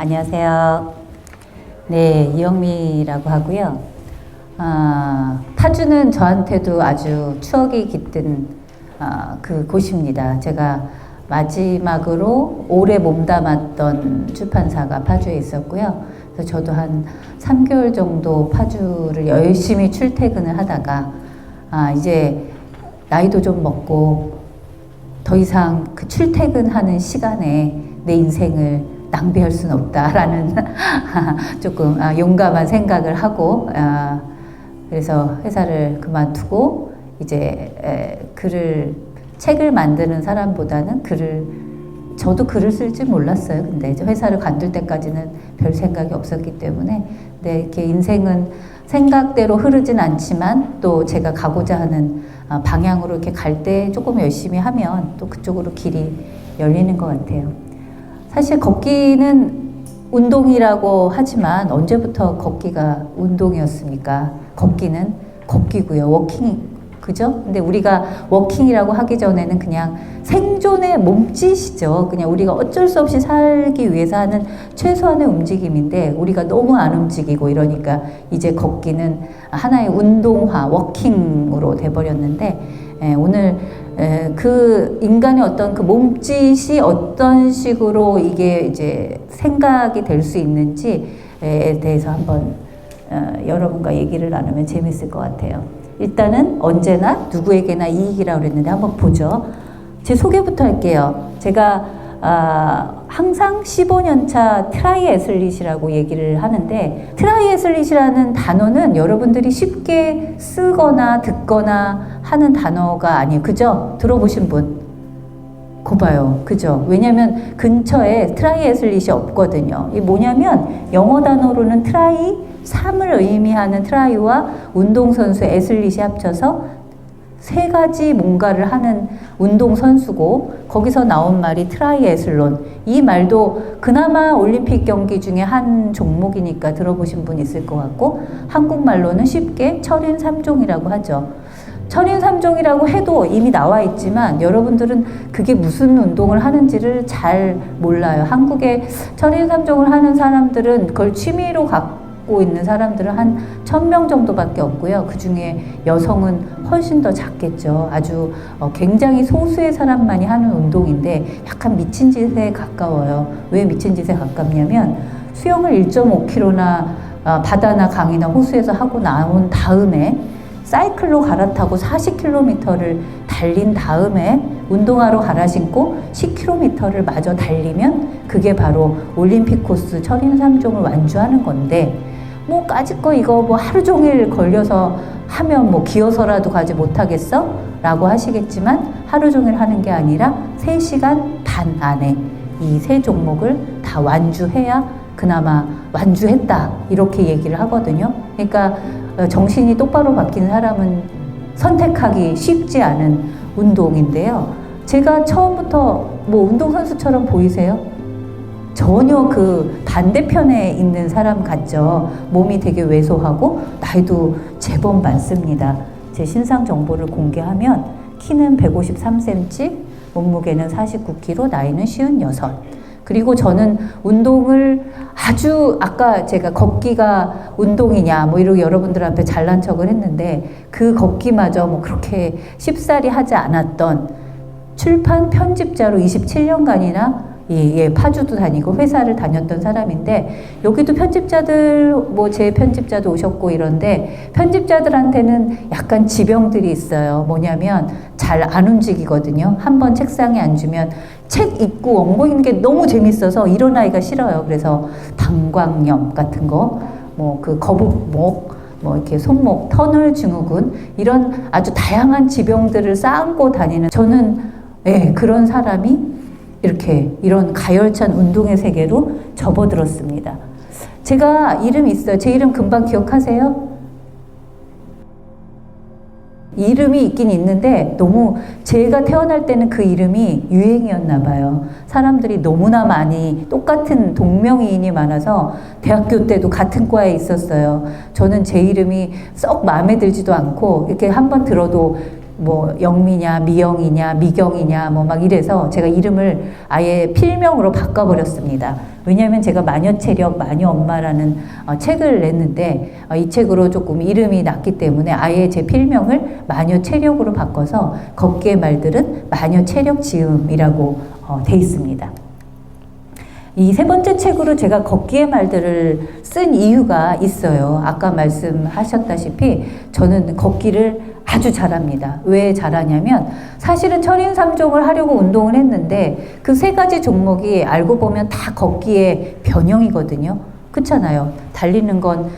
안녕하세요. 네, 이영미라고 하고요. 아, 파주는 저한테도 아주 추억이 깃든 아, 그 곳입니다. 제가 마지막으로 오래 몸담았던 출판사가 파주에 있었고요. 그래서 저도 한 3개월 정도 파주를 열심히 출퇴근을 하다가 아, 이제 나이도 좀 먹고 더 이상 그 출퇴근하는 시간에 내 인생을 낭비할 수는 없다라는 조금 아, 용감한 생각을 하고 아, 그래서 회사를 그만두고 이제 에, 글을 책을 만드는 사람보다는 글을 저도 글을 쓸 줄 몰랐어요. 근데 이제 회사를 관둘 때까지는 별 생각이 없었기 때문에 근데 이렇게 인생은 생각대로 흐르진 않지만 또 제가 가고자 하는 아, 방향으로 이렇게 갈 때 조금 열심히 하면 또 그쪽으로 길이 열리는 것 같아요. 사실 걷기는 운동이라고 하지만 언제부터 걷기가 운동이었습니까? 걷기는 걷기고요. 워킹 그죠? 근데 우리가 워킹이라고 하기 전에는 그냥 생존의 몸짓이죠. 그냥 우리가 어쩔 수 없이 살기 위해서 하는 최소한의 움직임인데 우리가 너무 안 움직이고 이러니까 이제 걷기는 하나의 운동화, 워킹으로 돼버렸는데 에, 오늘 에, 그 인간의 어떤 그 몸짓이 어떤 식으로 이게 이제 생각이 될 수 있는지에 대해서 한번 어, 여러분과 얘기를 나누면 재밌을 것 같아요. 일단은 언제나 누구에게나 이익이라고 그랬는데 한번 보죠. 제 소개부터 할게요. 제가 아, 항상 15년차 트라이 애슬릿이라고 얘기를 하는데 트라이 애슬릿이라는 단어는 여러분들이 쉽게 쓰거나 듣거나 하는 단어가 아니에요. 그죠? 들어보신 분? 고봐요. 그죠? 왜냐면 근처에 트라이 애슬릿이 없거든요. 이 뭐냐면 영어 단어로는 트라이, 삶을 의미하는 트라이와 운동선수 애슬릿이 합쳐서 세 가지 뭔가를 하는 운동 선수고 거기서 나온 말이 트라이애슬론 이 말도 그나마 올림픽 경기 중에 한 종목이니까 들어보신 분 있을 것 같고 한국말로는 쉽게 철인 3종이라고 하죠. 철인 3종이라고 해도 이미 나와 있지만 여러분들은 그게 무슨 운동을 하는지를 잘 몰라요. 한국에 철인 3종을 하는 사람들은 그걸 취미로 갖고 있는 사람들은 한 1000명 정도밖에 없고요. 그 중에 여성은 훨씬 더 작겠죠. 아주 어, 굉장히 소수의 사람만이 하는 운동인데 약간 미친 짓에 가까워요. 왜 미친 짓에 가깝냐면 수영을 1.5km나 어, 바다나 강이나 호수에서 하고 나온 다음에 사이클로 갈아타고 40km를 달린 다음에 운동화로 갈아 신고 10km를 마저 달리면 그게 바로 올림픽 코스 철인 3종을 완주하는 건데 뭐 까짓 거 이거 뭐 하루 종일 걸려서 하면 뭐 기어서라도 가지 못하겠어? 라고 하시겠지만 하루 종일 하는 게 아니라 3시간 반 안에 이 세 종목을 다 완주해야 그나마 완주했다 이렇게 얘기를 하거든요. 그러니까 어, 정신이 똑바로 바뀐 사람은 선택하기 쉽지 않은 운동인데요. 제가 처음부터 뭐 운동선수처럼 보이세요? 전혀 그 반대편에 있는 사람 같죠. 몸이 되게 왜소하고 나이도 제법 많습니다. 제 신상 정보를 공개하면 키는 153cm, 몸무게는 49kg, 나이는 56. 그리고 저는 운동을 아주 아까 제가 걷기가 운동이냐 뭐 이러고 여러분들 앞에 잘난 척을 했는데 그 걷기마저 뭐 그렇게 쉽사리 하지 않았던 출판 편집자로 27년간이나 예, 예, 파주도 다니고 회사를 다녔던 사람인데 여기도 편집자들 뭐 제 편집자도 오셨고 이런데 편집자들한테는 약간 지병들이 있어요. 뭐냐면 잘 안 움직이거든요. 한번 책상에 앉으면 책 읽고 원고 읽는 게 너무 재밌어서 일어나기가 싫어요. 그래서 방광염 같은 거, 뭐 그 거북목, 뭐 이렇게 손목, 터널 증후군 이런 아주 다양한 지병들을 쌓고 다니는 저는 예, 그런 사람이 이렇게 이런 가열찬 운동의 세계로 접어들었습니다. 제가 이름이 있어요. 제 이름 금방 기억하세요? 이름이 있긴 있는데 너무 제가 태어날 때는 그 이름이 유행이었나 봐요. 사람들이 너무나 많이 똑같은 동명이인이 많아서 대학교 때도 같은 과에 있었어요. 저는 제 이름이 썩 마음에 들지도 않고 이렇게 한번 들어도 뭐 영미냐 미영이냐 미경이냐 뭐 막 이래서 제가 이름을 아예 필명으로 바꿔버렸습니다. 왜냐하면 제가 마녀 체력, 마녀 엄마라는 어, 책을 냈는데 어, 이 책으로 조금 이름이 났기 때문에 아예 제 필명을 마녀 체력으로 바꿔서 걷기의 말들은 마녀 체력 지음이라고 어, 돼 있습니다. 이 세 번째 책으로 제가 걷기의 말들을 쓴 이유가 있어요. 아까 말씀하셨다시피 저는 걷기를 아주 잘합니다. 왜 잘하냐면 사실은 철인 3종을 하려고 운동을 했는데 그 세 가지 종목이 알고 보면 다 걷기의 변형이거든요. 그렇잖아요. 달리는 건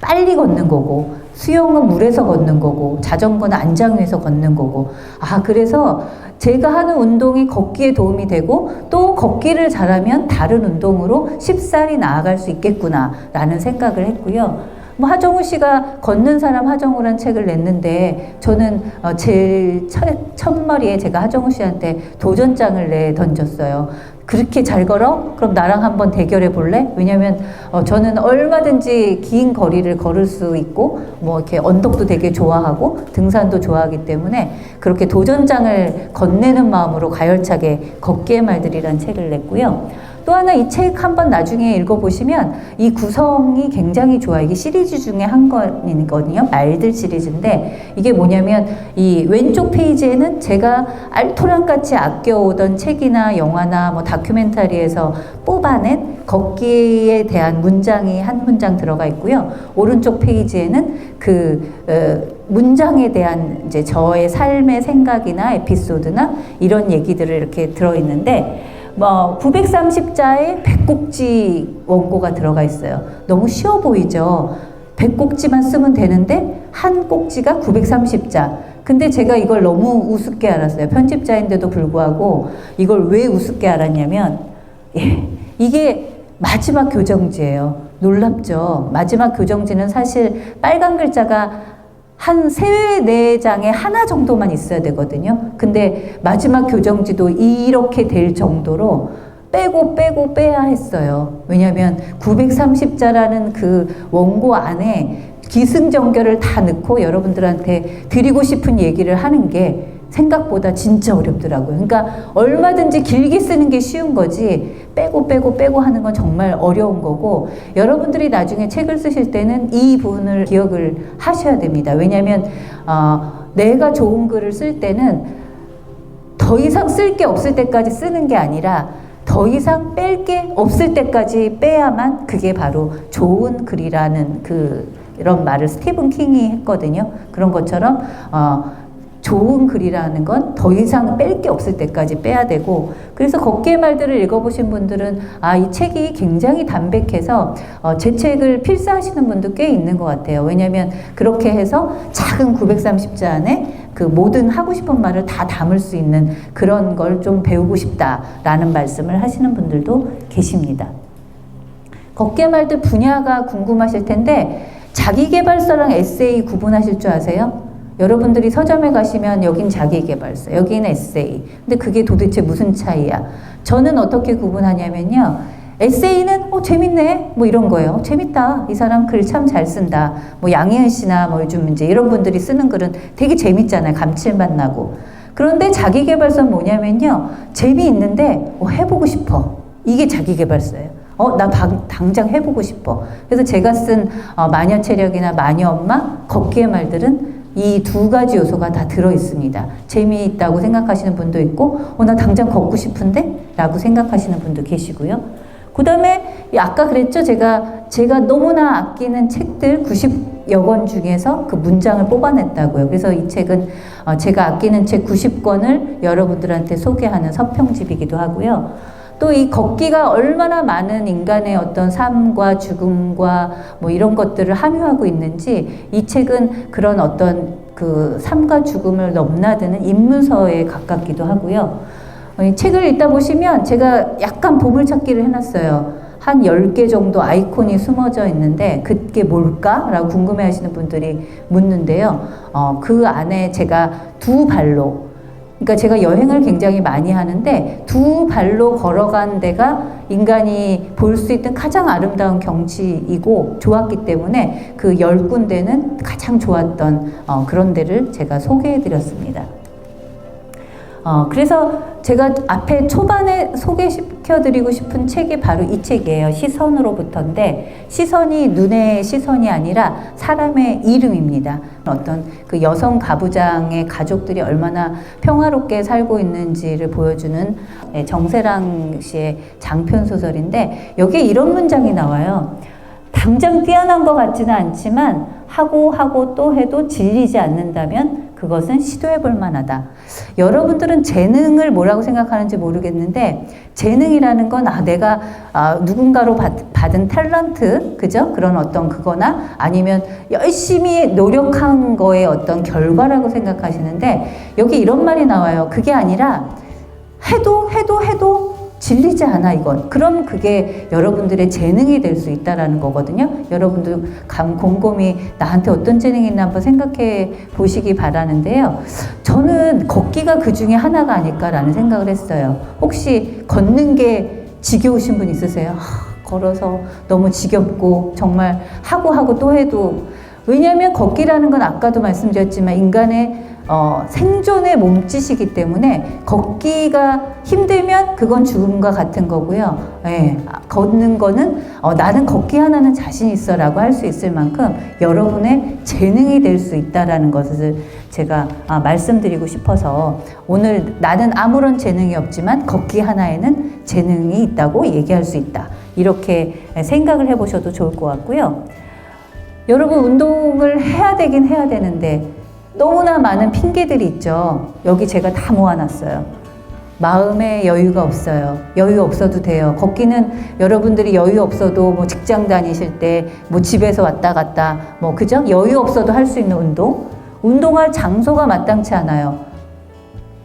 빨리 걷는 거고 수영은 물에서 걷는 거고 자전거는 안장 위에서 걷는 거고 아 그래서 제가 하는 운동이 걷기에 도움이 되고 또 걷기를 잘하면 다른 운동으로 쉽사리 나아갈 수 있겠구나라는 생각을 했고요. 뭐 하정우 씨가 걷는 사람 하정우란 책을 냈는데 저는 어 첫, 첫머리에 제가 하정우 씨한테 도전장을 내 던졌어요. 그렇게 잘 걸어? 그럼 나랑 한번 대결해 볼래? 왜냐면 어 저는 얼마든지 긴 거리를 걸을 수 있고 뭐 이렇게 언덕도 되게 좋아하고 등산도 좋아하기 때문에 그렇게 도전장을 건네는 마음으로 가열차게 걷기의 말들이란 책을 냈고요. 또 하나 이 책 한번 나중에 읽어보시면 이 구성이 굉장히 좋아. 이게 시리즈 중에 한 권이거든요. 말들 시리즈인데 이게 뭐냐면 이 왼쪽 페이지에는 제가 알토란같이 아껴오던 책이나 영화나 뭐 다큐멘터리에서 뽑아낸 걷기에 대한 문장이 한 문장 들어가 있고요. 오른쪽 페이지에는 그 어, 문장에 대한 이제 저의 삶의 생각이나 에피소드나 이런 얘기들을 이렇게 들어 있는데 뭐 930자의 백곡지 원고가 들어가 있어요. 너무 쉬워 보이죠. 백곡지만 쓰면 되는데 한 꼭지가 930자. 근데 제가 이걸 너무 우습게 알았어요. 편집자인데도 불구하고 이걸 왜 우습게 알았냐면 예, 이게 마지막 교정지예요. 놀랍죠. 마지막 교정지는 사실 빨간 글자가 한 세 네 장에 하나 정도만 있어야 되거든요. 근데 마지막 교정지도 이렇게 될 정도로 빼고 빼고 빼야 했어요. 왜냐하면 930자라는 그 원고 안에 기승전결을 다 넣고 여러분들한테 드리고 싶은 얘기를 하는 게 생각보다 진짜 어렵더라고요. 그러니까 얼마든지 길게 쓰는 게 쉬운 거지 빼고 빼고 빼고 하는 건 정말 어려운 거고 여러분들이 나중에 책을 쓰실 때는 이 부분을 기억을 하셔야 됩니다. 왜냐하면 어, 내가 좋은 글을 쓸 때는 더 이상 쓸 게 없을 때까지 쓰는 게 아니라 더 이상 뺄 게 없을 때까지 빼야만 그게 바로 좋은 글이라는 그 이런 말을 스티븐 킹이 했거든요. 그런 것처럼 어, 좋은 글이라는 건 더 이상 뺄 게 없을 때까지 빼야 되고 그래서 걷기의 말들을 읽어보신 분들은 아 이 책이 굉장히 담백해서 어, 제 책을 필사하시는 분도 꽤 있는 것 같아요. 왜냐하면 그렇게 해서 작은 930자 안에 그 모든 하고 싶은 말을 다 담을 수 있는 그런 걸 좀 배우고 싶다라는 말씀을 하시는 분들도 계십니다. 걷기의 말들 분야가 궁금하실 텐데 자기개발서랑 에세이 구분하실 줄 아세요? 여러분들이 서점에 가시면 여긴 자기개발서, 여기는 에세이. 근데 그게 도대체 무슨 차이야? 저는 어떻게 구분하냐면요. 에세이는 어 재밌네 뭐 이런 거예요. 재밌다. 이 사람 글 참 잘 쓴다. 뭐 양희은 씨나 뭐 요즘 이제 이런 분들이 쓰는 글은 되게 재밌잖아요. 감칠맛 나고. 그런데 자기개발서는 뭐냐면요. 재미있는데 어, 해보고 싶어. 이게 자기개발서예요. 어, 나 방, 당장 해보고 싶어. 그래서 제가 쓴 어, 마녀 체력이나 마녀 엄마, 걷기의 말들은 이 두 가지 요소가 다 들어 있습니다. 재미있다고 생각하시는 분도 있고, 어, 나 당장 걷고 싶은데? 라고 생각하시는 분도 계시고요. 그 다음에, 아까 그랬죠? 제가, 제가 너무나 아끼는 책들 90여 권 중에서 그 문장을 뽑아냈다고요. 그래서 이 책은 어, 제가 아끼는 책 90권을 여러분들한테 소개하는 서평집이기도 하고요. 또 이 걷기가 얼마나 많은 인간의 어떤 삶과 죽음과 뭐 이런 것들을 함유하고 있는지 이 책은 그런 어떤 그 삶과 죽음을 넘나드는 인문서에 가깝기도 하고요. 책을 읽다 보시면 제가 약간 보물찾기를 해놨어요. 한 10개 정도 아이콘이 숨어져 있는데 그게 뭘까? 라고 궁금해 하시는 분들이 묻는데요. 어, 그 안에 제가 두 발로 그러니까 제가 여행을 굉장히 많이 하는데 두 발로 걸어간 데가 인간이 볼 수 있던 가장 아름다운 경치이고 좋았기 때문에 그 열 군데는 가장 좋았던 어, 그런 데를 제가 소개해 드렸습니다. 어, 그래서 제가 앞에 초반에 소개 소개시켜드리고 싶은 책이 바로 이 책이에요. 시선으로부터인데 시선이 눈의 시선이 아니라 사람의 이름입니다. 어떤 그 여성 가부장의 가족들이 얼마나 평화롭게 살고 있는지를 보여주는 예, 정세랑 씨의 장편 소설인데 여기에 이런 문장이 나와요. 당장 뛰어난 것 같지는 않지만 하고 하고 또 해도 질리지 않는다면 그것은 시도해 볼 만하다. 여러분들은 재능을 뭐라고 생각하는지 모르겠는데 재능이라는 건 아, 내가 아, 누군가로 받, 받은 탤런트, 그죠? 그런 어떤 그거나 아니면 열심히 노력한 거의 어떤 결과라고 생각하시는데 여기 이런 말이 나와요. 그게 아니라 해도 해도 해도 질리지 않아 이건. 그럼 그게 여러분들의 재능이 될 수 있다라는 거거든요. 여러분들 감 곰곰이 나한테 어떤 재능이 있나 한번 생각해 보시기 바라는데요. 저는 걷기가 그 중에 하나가 아닐까라는 생각을 했어요. 혹시 걷는 게 지겨우신 분 있으세요? 하, 걸어서 너무 지겹고 정말 하고 하고 또 해도 왜냐하면 걷기라는 건 아까도 말씀드렸지만 인간의 어, 생존의 몸짓이기 때문에 걷기가 힘들면 그건 죽음과 같은 거고요. 예, 아, 걷는 거는 어, 나는 걷기 하나는 자신 있어라고 할 수 있을 만큼 여러분의 재능이 될 수 있다라는 것을 제가 아, 말씀드리고 싶어서 오늘 나는 아무런 재능이 없지만 걷기 하나에는 재능이 있다고 얘기할 수 있다. 이렇게 생각을 해보셔도 좋을 것 같고요. 여러분 운동을 해야 되긴 해야 되는데 너무나 많은 핑계들이 있죠. 여기 제가 다 모아놨어요. 마음에 여유가 없어요. 여유 없어도 돼요. 걷기는 여러분들이 여유 없어도 뭐 직장 다니실 때 뭐 집에서 왔다 갔다 뭐 그죠? 여유 없어도 할 수 있는 운동. 운동할 장소가 마땅치 않아요.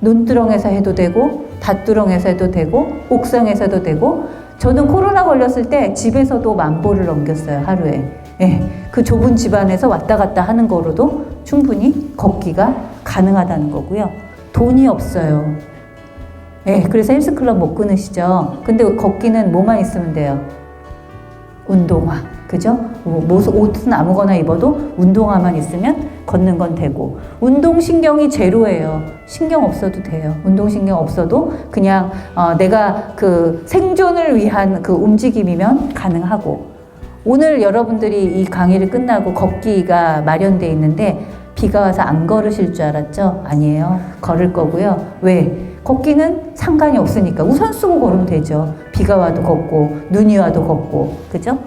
논두렁에서 해도 되고 닷두렁에서 해도 되고 옥상에서 도 되고 저는 코로나 걸렸을 때 집에서도 만보를 넘겼어요 하루에 예, 그 좁은 집안에서 왔다 갔다 하는 거로도 충분히 걷기가 가능하다는 거고요. 돈이 없어요. 예, 그래서 헬스클럽 못 끊으시죠. 근데 걷기는 뭐만 있으면 돼요? 운동화. 그죠? 뭐, 옷은 아무거나 입어도 운동화만 있으면 걷는 건 되고. 운동신경이 제로예요. 신경 없어도 돼요. 운동신경 없어도 그냥 어, 내가 그 생존을 위한 그 움직임이면 가능하고 오늘 여러분들이 이 강의를 끝나고 걷기가 마련돼 있는데 비가 와서 안 걸으실 줄 알았죠? 아니에요. 걸을 거고요. 왜? 걷기는 상관이 없으니까 우선 쓰고 걸으면 되죠. 비가 와도 걷고 눈이 와도 걷고 그죠?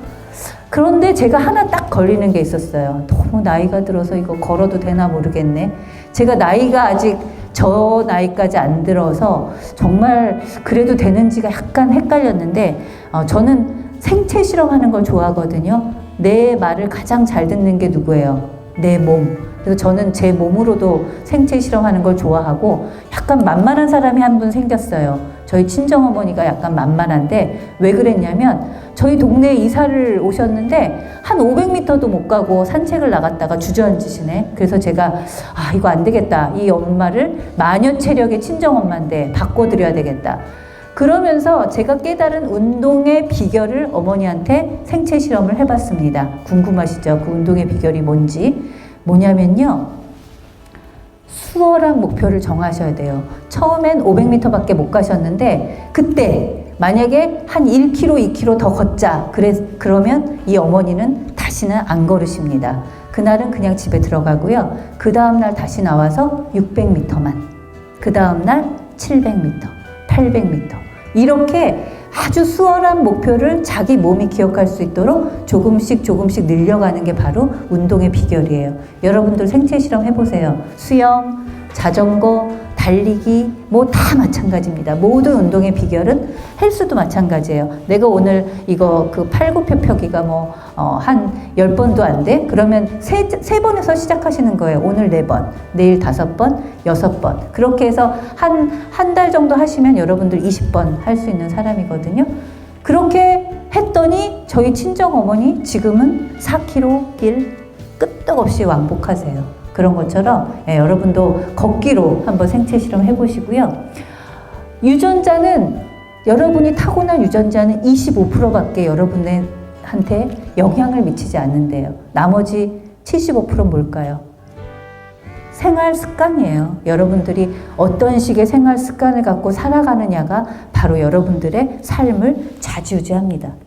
그런데 제가 하나 딱 걸리는 게 있었어요. 너무 나이가 들어서 이거 걸어도 되나 모르겠네. 제가 나이가 아직 저 나이까지 안 들어서 정말 그래도 되는지가 약간 헷갈렸는데 어, 저는 생체 실험하는 걸 좋아하거든요. 내 말을 가장 잘 듣는 게 누구예요? 내 몸. 그래서 저는 제 몸으로도 생체 실험하는 걸 좋아하고 약간 만만한 사람이 한 분 생겼어요. 저희 친정어머니가 약간 만만한데 왜 그랬냐면 저희 동네에 이사를 오셨는데 한 500m도 못 가고 산책을 나갔다가 주저앉으시네. 그래서 제가 아 이거 안 되겠다. 이 엄마를 마녀 체력의 친정엄마인데 바꿔드려야 되겠다. 그러면서 제가 깨달은 운동의 비결을 어머니한테 생체 실험을 해봤습니다. 궁금하시죠? 그 운동의 비결이 뭔지. 뭐냐면요. 수월한 목표를 정하셔야 돼요. 처음엔 500m밖에 못 가셨는데 그때 만약에 한 1km, 2km 더 걷자. 그래 그러면 이 어머니는 다시는 안 걸으십니다. 그날은 그냥 집에 들어가고요. 그 다음 날 다시 나와서 600m만. 그 다음 날 700m, 800m. 이렇게 아주 수월한 목표를 자기 몸이 기억할 수 있도록 조금씩 조금씩 늘려가는 게 바로 운동의 비결이에요. 여러분들 생체 실험 해보세요. 수영, 자전거, 달리기 뭐 다 마찬가지입니다. 모든 운동의 비결은 헬스도 마찬가지예요. 내가 오늘 이거 그 팔굽혀펴기가 뭐한 열번도 안 돼? 그러면 세, 세 번에서 시작하시는 거예요. 오늘 네 번, 내일 다섯 번, 여섯 번. 그렇게 해서 한 한 달 정도 하시면 여러분들 20번 할 수 있는 사람이거든요. 그렇게 했더니 저희 친정 어머니 지금은 4km 길 끄떡없이 왕복하세요. 그런 것처럼 예, 여러분도 걷기로 한번 생체 실험 해보시고요. 유전자는 여러분이 타고난 유전자는 25%밖에 여러분한테 영향을 미치지 않는데요. 나머지 75%는 뭘까요? 생활 습관이에요. 여러분들이 어떤 식의 생활 습관을 갖고 살아가느냐가 바로 여러분들의 삶을 좌지우지합니다.